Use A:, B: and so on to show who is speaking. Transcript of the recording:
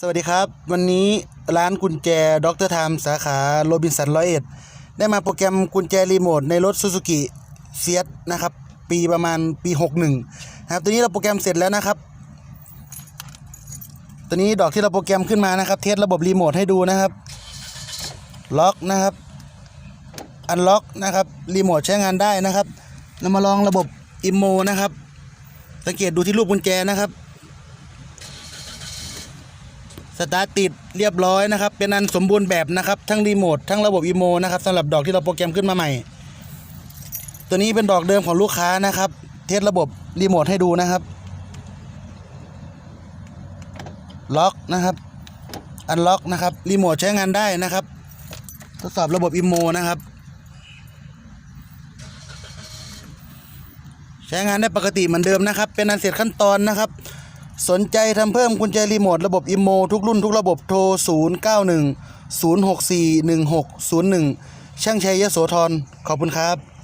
A: สวัสดีครับ วันนี้ร้านกุญแจด็อกเตอร์ไทม์สาขาโรบินสันร้อยเอ็ดได้มาโปรแกรมกุญแจรีโมทในรถซูซูกิเซียนะครับ ปีประมาณปี 61นะครับตัวนี้เราโปรแกรมเสร็จแล้วนะครับ ตัวนี้ดอกที่เราโปรแกรมขึ้นมานะครับเทสระบบรีโมทให้ดูนะครับล็อกนะครับอันล็อกนะครับรีโมทใช้งานได้นะครับเรามาลองระบบอิมโมนะครับสังเกตดูที่รูปกุญแจนะครับ สตาร์ทติดเรียบร้อยนะครับ เป็นอันสมบูรณ์แบบนะครับทั้งรีโมททั้งระบบอีโมนะครับสำหรับดอกที่เราโปรแกรมขึ้นมาใหม่ ตัวนี้เป็นดอกเดิมของลูกค้านะครับ เทสระบบรีโมทให้ดูนะครับ ล็อกนะครับ อันล็อกนะครับรีโมทใช้งานได้นะครับ ทดสอบระบบอีโมนะครับใช้งานได้ปกติเหมือนเดิมนะครับ เป็นอันเสร็จขั้นตอนนะครับ สนใจทำเพิ่มกุญแจรีโมทระบบอิโมทุกรุ่นทุกระบบโทร 091 064 1601 ช่างชัยยโสธรขอบคุณครับ